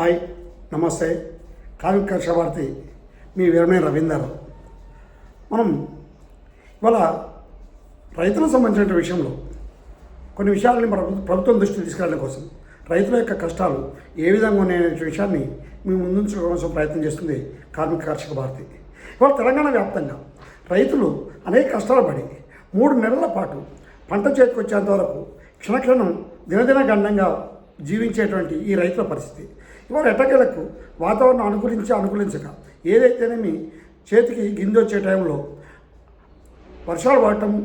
Hi నమస్తే. కార్మిక భారతి మీ వీరమే రవీందర్. మనం ఇవాళ రైతులకు సంబంధించిన విషయంలో కొన్ని విషయాలని ప్రభుత్వం దృష్టికి తీసుకెళ్ళడం కోసం రైతుల యొక్క కష్టాలు ఏ విధంగా ఉన్నాయనే విషయాన్ని మీ ముందుంచడం కోసం ప్రయత్నం చేస్తుంది కార్మిక కర్షక భారతి. ఇవాళ తెలంగాణ వ్యాప్తంగా రైతులు అనేక కష్టాలు పడి మూడు నెలల పాటు పంట చేతికి వచ్చేంత వరకు క్షణక్షణం దినదిన గండంగా జీవించేటువంటి ఈ రైతుల పరిస్థితి. ఇవాళ ఎట్టకేలకు వాతావరణం అనుకూలించి అనుకూలించక. ఏదైతేనేమి చేతికి గింజ వచ్చే టైంలో వర్షాలు పడటము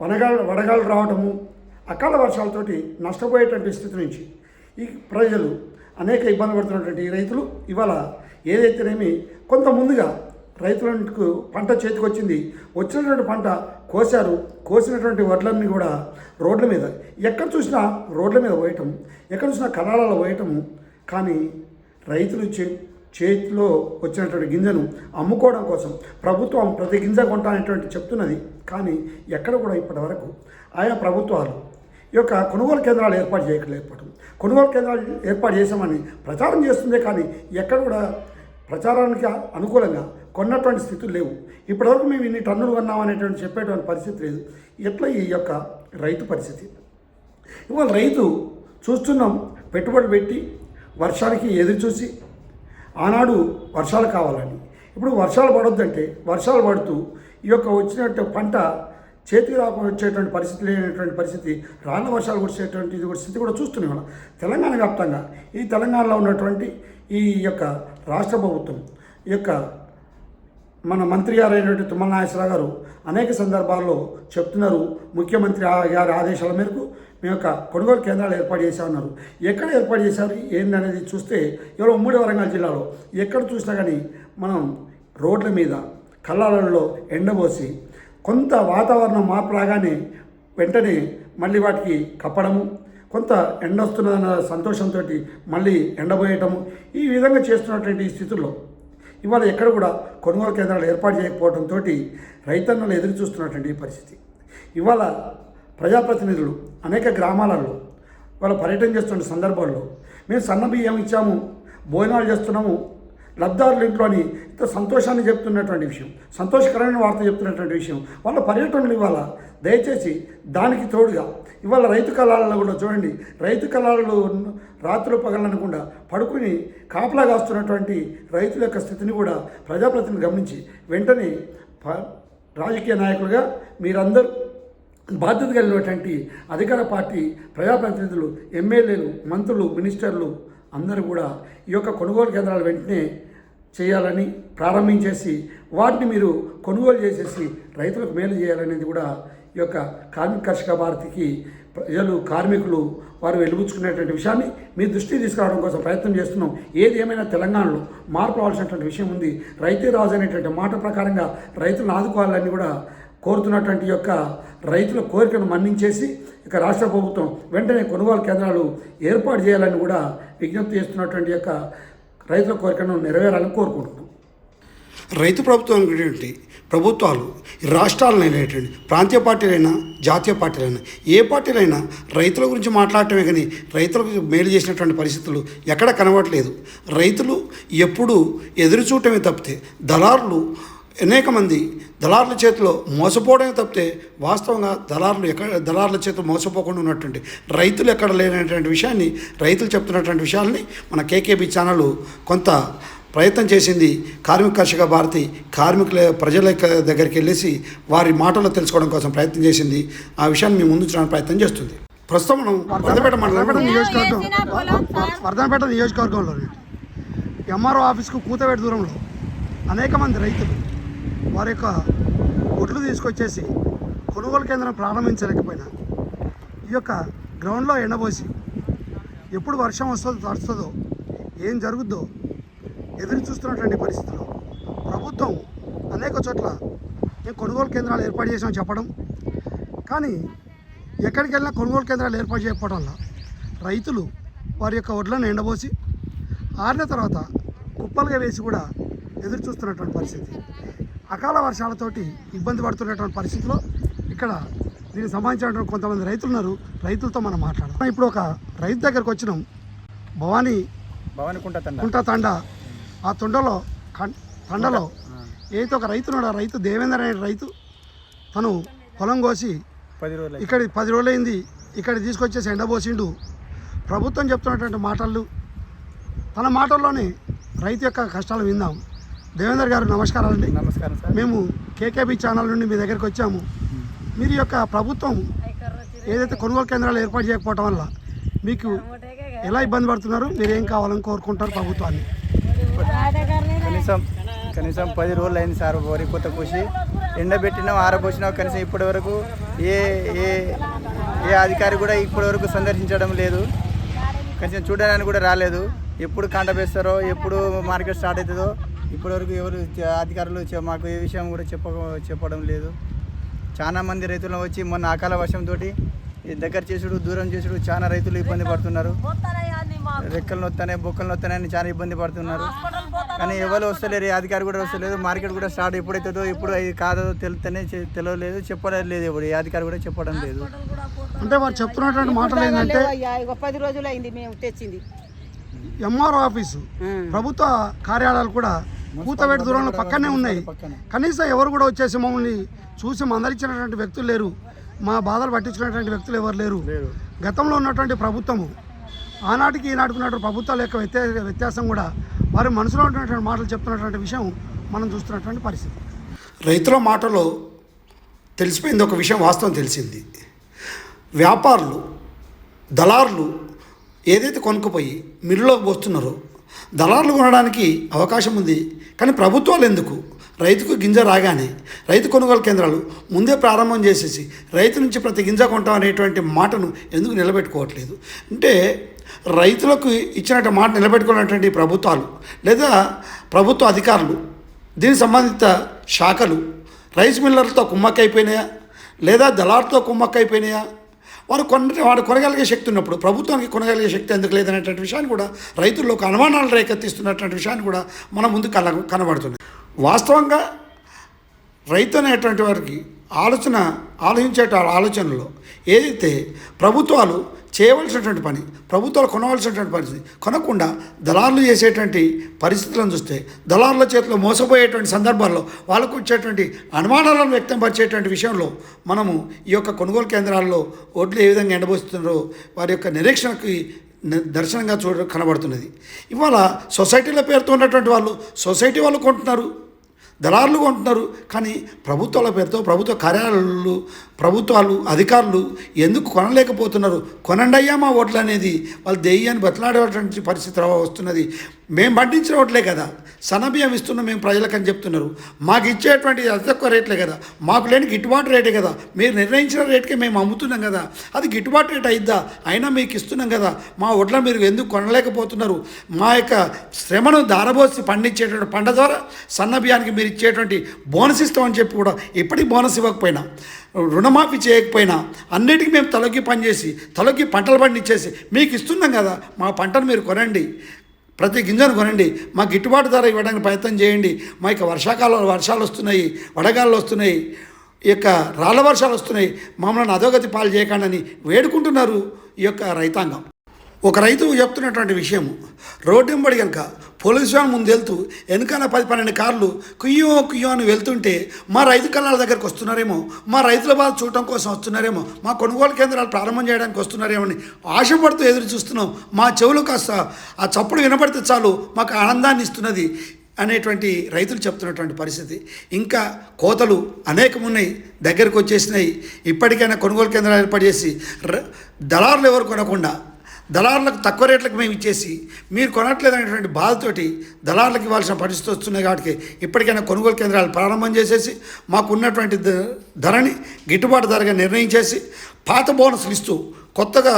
వనగాలు వడగాలు రావటము అకాల వర్షాలతోటి నష్టపోయేటువంటి స్థితి నుంచి ఈ ప్రజలు అనేక ఇబ్బంది పడుతున్నటువంటి ఈ రైతులు ఇవాళ ఏదైతేనేమి కొంత ముందుగా రైతులకు పంట చేతికి వచ్చింది. వచ్చినటువంటి పంట కోశారు కోసినటువంటి వడ్లన్నీ కూడా రోడ్ల మీద. ఎక్కడ చూసినా రోడ్ల మీద పోయటం ఎక్కడ చూసినా కళాలలో పోయటము కానీ రైతులు చే చేతిలో వచ్చినటువంటి గింజను అమ్ముకోవడం కోసం ప్రభుత్వం ప్రతి గింజ కొంటానేటువంటి చెప్తున్నది. కానీ ఎక్కడ కూడా ఇప్పటివరకు ఆయా ప్రభుత్వాలు ఈ యొక్క కొనుగోలు కేంద్రాలు ఏర్పాటు చేయలేకపోవడం కొనుగోలు కేంద్రాలు ఏర్పాటు చేశామని ప్రచారం చేస్తుందే కానీ ఎక్కడ కూడా ప్రచారానికి అనుకూలంగా కొన్నటువంటి స్థితులు లేవు. ఇప్పటివరకు మేము ఇన్ని టన్నులు కొన్నామనేటువంటి చెప్పేటువంటి పరిస్థితి లేదు. ఎట్లా ఈ యొక్క రైతు పరిస్థితి? ఇవాళ రైతు చూస్తున్నాం పెట్టుబడి పెట్టి వర్షానికి ఎదురు చూసి ఆనాడు వర్షాలు కావాలని ఇప్పుడు వర్షాలు పడొద్దంటే వర్షాలు పడుతూ ఈ యొక్క వచ్చినట్టు పంట చేతికి రాకుండా వచ్చేటువంటి పరిస్థితి లేనటువంటి పరిస్థితి రాళ్ళ వర్షాలు కురిసేటువంటి ఇది కూడా స్థితి కూడా చూస్తున్నాయి ఇవాళ తెలంగాణ వ్యాప్తంగా ఈ తెలంగాణలో ఉన్నటువంటి ఈ యొక్క రాష్ట్ర ప్రభుత్వం ఈ యొక్క మన మంత్రి గారు అయినటువంటి తుమ్మల నాగేశ్వరరావు గారు అనేక సందర్భాల్లో చెప్తున్నారు. ముఖ్యమంత్రి ఆ- గారి ఆదేశాల మేరకు మేము యొక్క కొనుగోలు కేంద్రాలు ఏర్పాటు చేశామన్నారు. ఎక్కడ ఏర్పాటు చేశారు? ఏందనేది చూస్తే ఇవాళ ఉమ్మడి వరంగల్ జిల్లాలో ఎక్కడ చూసినా కానీ మనం రోడ్ల మీద కళ్ళాలలో ఎండబోసి కొంత వాతావరణం మార్పు రాగానే వెంటనే మళ్ళీ వాటికి కప్పడము కొంత ఎండ వస్తున్నదన్న సంతోషంతో మళ్ళీ ఎండబోయటము ఈ విధంగా చేస్తున్నటువంటి స్థితుల్లో ఇవాళ ఎక్కడ కూడా కొనుగోలు కేంద్రాలు ఏర్పాటు చేయకపోవడంతో రైతన్నలు ఎదురు చూస్తున్నటువంటి పరిస్థితి. ఇవాళ ప్రజాప్రతినిధులు అనేక గ్రామాలలో వాళ్ళ పర్యటన చేస్తున్న సందర్భంలో మేము సన్న బియ్యం ఇచ్చాము భోజనాలు చేస్తున్నాము లబ్ధారుల ఇంట్లోని ఇంత సంతోషాన్ని చెప్తున్నటువంటి విషయం సంతోషకరమైన వార్త చెప్తున్నటువంటి విషయం. వాళ్ళ పర్యటనలు ఇవాళ దయచేసి దానికి తోడుగా ఇవాళ రైతు కళాలలో కూడా చూడండి రైతు కళాలలో రాత్రులు పగలనకుండా పడుకుని కాపలా కాస్తున్నటువంటి రైతుల యొక్క స్థితిని కూడా ప్రజాప్రతిని గమనించి వెంటనే ప- రాజకీయ నాయకులుగా మీరందరూ బాధ్యత కలిగినటువంటి అధికార పార్టీ ప్రజాప్రతినిధులు ఎమ్మెల్యేలు మంత్రులు మినిస్టర్లు అందరూ కూడా ఈ యొక్క కొనుగోలు కేంద్రాలు వెంటనే చేయాలని ప్రారంభించేసి వాటిని మీరు కొనుగోలు చేసేసి రైతులకు మేలు చేయాలనేది కూడా ఈ యొక్క కార్మిక కర్షక భారతికి ప్రజలు కార్మికులు వారు వెలుగుచ్చుకునేటువంటి విషయాన్ని మీ దృష్టికి తీసుకురావడం కోసం ప్రయత్నం చేస్తున్నాం. ఏది ఏమైనా తెలంగాణలో మార్పు రావాల్సినటువంటి విషయం ఉంది. రైతే రాజు అనేటువంటి మాట ప్రకారంగా రైతులను ఆదుకోవాలని కూడా కోరుతున్నటువంటి యొక్క రైతుల కోరికను మన్నించేసి ఇక రాష్ట్ర ప్రభుత్వం వెంటనే కొనుగోలు కేంద్రాలు ఏర్పాటు చేయాలని కూడా విజ్ఞప్తి చేస్తున్నటువంటి యొక్క రైతుల కోరికను నెరవేరాలని కోరుకుంటున్నాం. రైతు ప్రభుత్వం అనేటువంటి ప్రభుత్వాలు ఈ ప్రాంతీయ పార్టీలైనా జాతీయ పార్టీలైనా ఏ పార్టీలైనా రైతుల గురించి మాట్లాడటమే కానీ రైతులకు మేలు చేసినటువంటి పరిస్థితులు ఎక్కడ కనబడట్లేదు రైతులు ఎప్పుడూ ఎదురు చూడటమే తప్పితే దళారులు అనేక మంది దళారుల చేతిలో మోసపోవడమే తప్పితే వాస్తవంగా దళారులు ఎక్కడ దళారుల చేతిలో మోసపోకుండా ఉన్నటువంటి రైతులు ఎక్కడ లేనటువంటి విషయాన్ని రైతులు చెప్తున్నటువంటి విషయాల్ని మన కేకేబీ ఛానల్ కొంత ప్రయత్నం చేసింది. కార్మిక కర్షక భారతి కార్మికుల ప్రజల దగ్గరికి వెళ్ళేసి వారి మాటల్లో తెలుసుకోవడం కోసం ప్రయత్నం చేసింది. ఆ విషయాన్ని మేము ముందుంచడానికి ప్రయత్నం చేస్తుంది. ప్రస్తుతం మనం వర్ధనపేట నియోజకవర్గం. వర్ధనపేట నియోజకవర్గంలో ఎంఆర్ఓ ఆఫీస్కు కూతవేట దూరంలో అనేక మంది రైతులు వారి యొక్క గుడ్లు తీసుకొచ్చేసి కొనుగోలు కేంద్రం ప్రారంభించలేకపోయినా ఈ యొక్క గ్రౌండ్లో ఎండబోసి ఎప్పుడు వర్షం వస్తుందో తడుస్తుందో ఏం జరుగుద్దో ఎదురు చూస్తున్నటువంటి పరిస్థితుల్లో ప్రభుత్వం అనేక చోట్ల మేము కొనుగోలు కేంద్రాలు ఏర్పాటు చేసామని చెప్పడం కానీ ఎక్కడికి వెళ్ళినా కొనుగోలు కేంద్రాలు ఏర్పాటు చేయకపోవడం వల్ల రైతులు వారి యొక్క వడ్లను ఎండబోసి ఆరిన తర్వాత కుప్పలుగా వేసి కూడా ఎదురు చూస్తున్నటువంటి పరిస్థితి. అకాల వర్షాలతోటి ఇబ్బంది పడుతున్నటువంటి పరిస్థితిలో ఇక్కడ దీనికి సంబంధించినటువంటి కొంతమంది రైతులు ఉన్నారు. రైతులతో మనం మాట్లాడాం ఇప్పుడు ఒక రైతు దగ్గరకు వచ్చినాం. భవానీ భవానికుంట తండ. కుంట తండ. ఆ తుండలో కం- తండలో ఏదైతే ఒక రైతు ఉన్నాడు ఆ రైతు దేవేందర్ అనే రైతు తను పొలం కోసి పది రోజులు ఇక్కడ పది రోజులైంది ఇక్కడ తీసుకొచ్చేసి ఎండబోసిండు. ప్రభుత్వం చెప్తున్నటువంటి మాటలు తన మాటల్లోనే రైతు యొక్క కష్టాలు విందాం. దేవేందర్ గారు నమస్కారాలండి నమస్కారం సార్. మేము కేకేబీ ఛానల్ నుండి మీ దగ్గరికి వచ్చాము. మీరు యొక్క ప్రభుత్వం ఏదైతే కొనుగోలు కేంద్రాలు ఏర్పాటు చేయకపోవటం వల్ల మీకు ఎలా ఇబ్బంది పడుతున్నారు? మీరు ఏం కావాలని కోరుకుంటారు ప్రభుత్వాన్ని? కనీసం కనీసం పది రోజులు అయింది సార్ వరి కొత్త కోసి ఎండబెట్టినాం ఆరబోసినాం కనీసం ఇప్పటి వరకు ఏ ఏ ఏ అధికారి కూడా ఇప్పటి వరకు సందర్శించడం లేదు. కనీసం చూడడానికి కూడా రాలేదు. ఎప్పుడు కాంట వేస్తారో ఎప్పుడు మార్కెట్ స్టార్ట్ అవుతుందో ఇప్పటి వరకు ఎవరు అధికారులు మాకు ఏ విషయం కూడా చెప్ప చెప్పడం లేదు. చాలా మంది రైతులు వచ్చి మొన్న అకాల వర్షంతో దగ్గర చేసుడు దూరం చేసుడు చాలా రైతులు ఇబ్బంది పడుతున్నారు. రెక్కలు నొత్తానే బొక్కలు నొత్తానే అని చాలా ఇబ్బంది పడుతున్నారు. కానీ ఎవరు వస్తలేరు ఏ అధికారి కూడా వస్తలేదు మార్కెట్ కూడా స్టార్ట్ ఎప్పుడైతుందో ఇప్పుడు అది కాదో తెలుస్తేనే చె- తెలియలేదు చెప్పడం లేదు ఇప్పుడు ఏ అధికారి కూడా చెప్పడం లేదు. అంటే వారు చెప్తున్నటువంటి మాటలు ఏంటంటే పది రోజులు అయింది మేము తెచ్చింది. ఎంఆర్ఓ ఆఫీసు ప్రభుత్వ కార్యాలయాలు కూడా కూతవేటి దూరంలో పక్కనే ఉన్నాయి. కనీసం ఎవరు కూడా వచ్చేసి మమ్మల్ని చూసి మందలించినటువంటి వ్యక్తులు లేరు. మా బాధలు పట్టించుకున్నటువంటి వ్యక్తులు ఎవరు లేరు. గతంలో ఉన్నటువంటి ప్రభుత్వము ఆనాటికి ఈనాటికి ఉన్నటువంటి ప్రభుత్వాల యొక్క వ్యత్యా వ్యత్యాసం కూడా వారి మనసులో ఉన్నటువంటి మాటలు చెప్తున్నటువంటి విషయం మనం చూస్తున్నటువంటి పరిస్థితి. రైతుల మాటలో తెలిసిపోయింది ఒక విషయం వాస్తవం తెలిసింది. వ్యాపారులు దళారులు ఏదైతే కొనుక్కుపోయి మిల్లులోకి పోస్తున్నారో దళారులు కొనడానికి అవకాశం ఉంది. కానీ ప్రభుత్వాలు ఎందుకు? రైతుకు గింజ రాగానే రైతు కొనుగోలు కేంద్రాలు ముందే ప్రారంభం చేసేసి రైతు నుంచి ప్రతి గింజ కొంటాం అనేటువంటి మాటను ఎందుకు నిలబెట్టుకోవట్లేదు? అంటే రైతులకు ఇచ్చినట్టు మాట నిలబెట్టుకున్నటువంటి ప్రభుత్వాలు లేదా ప్రభుత్వ అధికారులు దీనికి సంబంధిత శాఖలు రైస్ మిల్లర్లతో కుమ్మక్కైపోయినాయా లేదా దళార్తో కుమ్మక్కైపోయినాయా? వారు కొన వాడు కొనగలిగే శక్తి ఉన్నప్పుడు ప్రభుత్వానికి కొనగలిగే శక్తి ఎందుకు లేదనేటువంటి విషయాన్ని కూడా రైతుల్లో ఒక అనుమానాలు రేకెత్తిస్తున్నటువంటి విషయాన్ని కూడా మన ముందు కల కనబడుతుంది. వాస్తవంగా రైతు అనేటువంటి వారికి ఆలోచన ఆలోచించే ఆలోచనలో ఏదైతే ప్రభుత్వాలు చేయవలసినటువంటి పని ప్రభుత్వాలు కొనవలసినటువంటి పరిస్థితి. కొనకుండా దళారులు చేసేటువంటి పరిస్థితులను చూస్తే దళారుల చేతిలో మోసపోయేటువంటి సందర్భాల్లో వాళ్ళకు వచ్చేటువంటి అనుమానాలను వ్యక్తంపరిచేటువంటి విషయంలో మనము ఈ యొక్క కొనుగోలు కేంద్రాల్లో ఓట్లు ఏ విధంగా ఎండబోస్తున్నారో వారి యొక్క నిరీక్షణకి దర్శనంగా చూడ కనబడుతున్నది. ఇవాళ సొసైటీల పేరుతో ఉన్నటువంటి వాళ్ళు సొసైటీ వాళ్ళు కొంటున్నారు. దళారులు కొంటున్నారు కానీ ప్రభుత్వాల పేరుతో ప్రభుత్వ కార్యాలయాలు ప్రభుత్వాలు అధికారులు ఎందుకు కొనలేకపోతున్నారు? కొనండి అయ్యా మా ఓట్లు అనేది. వాళ్ళు దెయ్యాన్ని బతలాడేటువంటి పరిస్థితి వస్తున్నది. మేము పండించిన ఓట్లే కదా. సన్నబియ్యం ఇస్తున్నాం మేము ప్రజలకని చెప్తున్నారు. మాకు ఇచ్చేటువంటి అతి తక్కువ రేట్లే కదా. మాకు లేని గిట్టుబాటు రేటే కదా. మీరు నిర్ణయించిన రేట్కే మేము అమ్ముతున్నాం కదా. అది గిట్టుబాటు రేట్ అయిద్దా? అయినా మీకు ఇస్తున్నాం కదా. మా ఒడ్ల మీరు ఎందుకు కొనలేకపోతున్నారు? మా యొక్క శ్రమను దారబోసి పండించేటువంటి పంట ద్వారా సన్నబియ్యానికి మీరు మీరు ఇచ్చేటువంటి బోనస్ ఇస్తామని చెప్పి కూడా ఎప్పటికీ బోనస్ ఇవ్వకపోయినా రుణమాఫీ చేయకపోయినా అన్నిటికీ మేము తలకి పనిచేసి తలకి పంటలు పండించేసి మీకు ఇస్తున్నాం కదా మా పంటను మీరు కొనండి ప్రతి గింజను కొనండి మా గిట్టుబాటు ధర ఇవ్వడానికి ప్రయత్నం చేయండి మా యొక్క వర్షాకాలంలో వర్షాలు వస్తున్నాయి వడగాళ్ళు వస్తున్నాయి ఈ యొక్క రాళ్ళ వర్షాలు వస్తున్నాయి మమ్మల్ని అధోగతి పాలు చేయకండి వేడుకుంటున్నారు ఈ యొక్క రైతాంగం. ఒక రైతు చెప్తున్నటువంటి విషయము. రోడ్డెంబడి కనుక పోలీసు వ్యాన్ ముందు వెళ్తూ వెనకాల పది పన్నెండు కార్లు కుయ్యో కుయ్యో అని వెళ్తుంటే మా రైతు కళ్ళాల దగ్గరకు వస్తున్నారేమో మా రైతుల బాధ చూడటం కోసం వస్తున్నారేమో మా కొనుగోలు కేంద్రాలు ప్రారంభం చేయడానికి వస్తున్నారేమో అని ఆశపడుతూ ఎదురు చూస్తున్నాం. మా చెవులు కాస్త ఆ చప్పుడు వినపడితే చాలు మాకు ఆనందాన్ని ఇస్తున్నది అనేటువంటి రైతులు చెప్తున్నటువంటి పరిస్థితి. ఇంకా కోతలు అనేకం ఉన్నాయి దగ్గరకు వచ్చేసినాయి. ఇప్పటికైనా కొనుగోలు కేంద్రాలు ఏర్పాటు చేసి ర- దళారులు ఎవరు కొనకుండా దళారులకు తక్కువ రేట్లకు మేము ఇచ్చేసి మీరు కొనట్లేదనేటువంటి బాధతోటి దళారులకు ఇవ్వాల్సిన పరిస్థితి వస్తున్నాయి కాబట్టి ఇప్పటికైనా కొనుగోలు కేంద్రాలు ప్రారంభం చేసేసి మాకు ఉన్నటువంటి ధరని గిట్టుబాటు ధరగా నిర్ణయించేసి పాత బోనస్లు ఇస్తూ కొత్తగా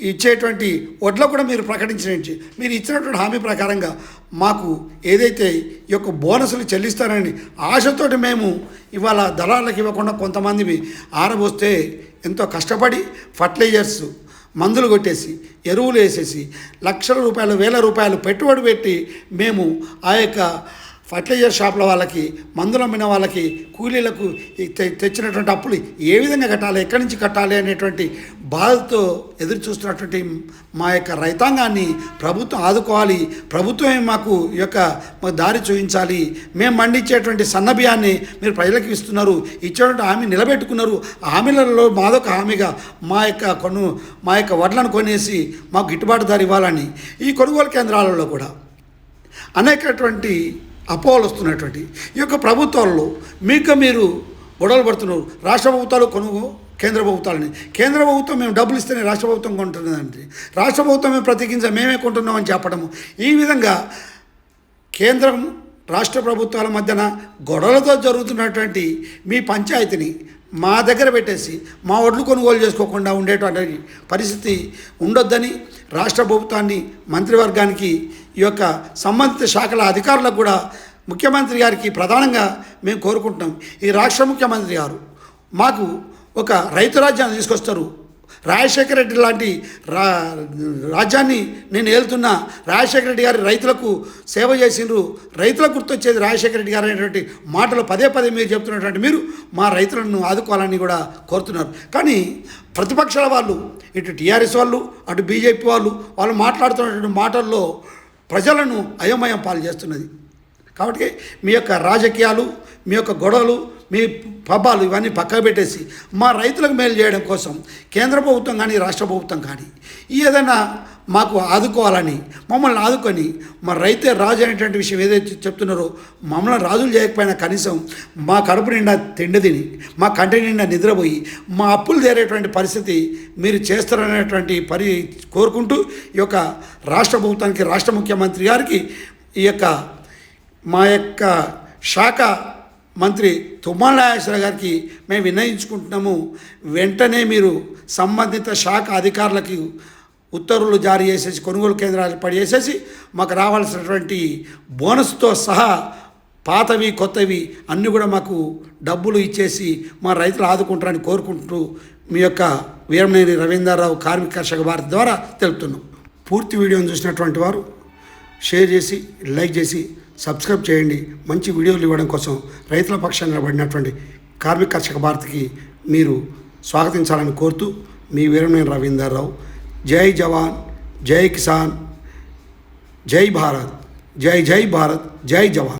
ఇచ్చేటువంటి వడ్లు కూడా మీరు ప్రకటించిన మీరు ఇచ్చినటువంటి హామీ ప్రకారంగా మాకు ఏదైతే ఈ యొక్క బోనసులు చెల్లిస్తారని ఆశతోటి మేము ఇవాళ దళాలకు ఇవ్వకుండా కొంతమంది ఆరబోస్తే ఎంతో కష్టపడి ఫర్టిలైజర్స్ మందులు కొట్టేసి ఎరువులు వేసేసి లక్షల రూపాయలు వేల రూపాయలు పెట్టుబడి పెట్టి మేము ఆ యొక్క ఫర్టిలైజర్ షాపుల వాళ్ళకి మందులు అమ్మిన వాళ్ళకి కూలీలకు తె- తెచ్చినటువంటి అప్పులు ఏ విధంగా కట్టాలి ఎక్కడి నుంచి కట్టాలి అనేటువంటి బాధతో ఎదురు చూస్తున్నటువంటి మా యొక్క రైతాంగాన్ని ప్రభుత్వం ఆదుకోవాలి. ప్రభుత్వమే మాకు ఈ యొక్క మాకు దారి చూపించాలి. మేము మండించేటువంటి సన్న బియ్యాన్ని మీరు ప్రజలకు ఇస్తున్నారు. ఇచ్చేటువంటి హామీ నిలబెట్టుకున్నారు. హామీలలో మాదొక హామీగా మా యొక్క కొను మా యొక్క వడ్లను కొనేసి మాకు గిట్టుబాటు ధర ఇవ్వాలని ఈ కొనుగోలు కేంద్రాలలో కూడా అనేకటువంటి అపోహలు వస్తున్నటువంటి ఈ యొక్క ప్రభుత్వాల్లో మీకు మీరు గొడవలు పడుతున్నారు. రాష్ట్ర ప్రభుత్వాలు కొనుగో కేంద్ర ప్రభుత్వాలని. కేంద్ర ప్రభుత్వం మేము డబ్బులు ఇస్తేనే రాష్ట్ర ప్రభుత్వం కొంటున్నదండి రాష్ట్ర ప్రభుత్వం మేము ప్రతికించ మేమే కొంటున్నామని చెప్పడము. ఈ విధంగా కేంద్రం రాష్ట్ర ప్రభుత్వాల మధ్యన గొడవలతో జరుగుతున్నటువంటి మీ పంచాయతీని మా దగ్గర పెట్టేసి మా ఒడ్లు కొనుగోలు చేసుకోకుండా ఉండేటువంటి పరిస్థితి ఉండొద్దని రాష్ట్ర ప్రభుత్వాన్ని మంత్రివర్గానికి ఈ యొక్క సంబంధిత శాఖల అధికారులకు కూడా ముఖ్యమంత్రి గారికి ప్రధానంగా మేము కోరుకుంటున్నాం. ఈ రాష్ట్ర ముఖ్యమంత్రి గారు మాకు ఒక రైతు రాజ్యాన్ని తీసుకొస్తారు. రాజశేఖర రెడ్డి లాంటి రా రాజ్యాన్ని నేను ఏలుతున్న రాజశేఖర రెడ్డి గారి రైతులకు సేవ చేసిండ్రు. రైతులకు గుర్తొచ్చేది రాజశేఖర రెడ్డి గారు అనేటువంటి మాటలు పదే పదే మీరు చెప్తున్నటువంటి మీరు మా రైతులను ఆదుకోవాలని కూడా కోరుతున్నారు. కానీ ప్రతిపక్షాల వాళ్ళు ఇటు టీఆర్ఎస్ వాళ్ళు అటు బీజేపీ వాళ్ళు వాళ్ళు మాట్లాడుతున్నటువంటి మాటల్లో ప్రజలను అయోమయం పాలు చేస్తున్నది. కాబట్టి మీ యొక్క రాజకీయాలు మీ యొక్క గొడవలు మీ పబ్బాలు ఇవన్నీ పక్కకు పెట్టేసి మా రైతులకు మేలు చేయడం కోసం కేంద్ర ప్రభుత్వం కానీ రాష్ట్ర ప్రభుత్వం కానీ ఏదైనా మాకు ఆదుకోవాలని మమ్మల్ని ఆదుకొని మా రైతే రాజు అనేటువంటి విషయం ఏదైతే చెప్తున్నారో మమ్మల్ని రాజులు చేయకపోయినా కనీసం మా కడుపు నిండా తిండి తిని మా కంటి నిండా నిద్రపోయి మా అప్పులు తీరేటువంటి పరిస్థితి మీరు చేస్తారనేటువంటి పరి కోరుకుంటూ ఈ యొక్క రాష్ట్ర ప్రభుత్వానికి రాష్ట్ర ముఖ్యమంత్రి గారికి ఈ యొక్క మా యొక్క శాఖ మంత్రి తుమ్మల నాగేశ్వర గారికి మేము వినయించుకుంటున్నాము వెంటనే మీరు సంబంధిత శాఖ అధికారులకి ఉత్తర్వులు జారీ చేసేసి కొనుగోలు కేంద్రాలు పడేసేసి మాకు రావాల్సినటువంటి బోనస్తో సహా పాతవి కొత్తవి అన్నీ కూడా మాకు డబ్బులు ఇచ్చేసి మా రైతులు ఆదుకుంటారని కోరుకుంటూ మీ యొక్క వీరమనేని రవీంద్రరావు కార్మిక కర్షక భారతి ద్వారా తెలుపుతున్నాం. పూర్తి వీడియోని చూసినటువంటి వారు షేర్ చేసి లైక్ చేసి సబ్స్క్రైబ్ చేయండి. మంచి వీడియోలు ఇవ్వడం కోసం రైతుల పక్షాన్ని నిలబడినటువంటి కార్మిక కర్షక భారతికి మీరు స్వాగతించాలని కోరుతూ మీ వీరమనేని రవీందర్రావు जय जवान जय किसान जय भारत जय जय भारत जय जवान।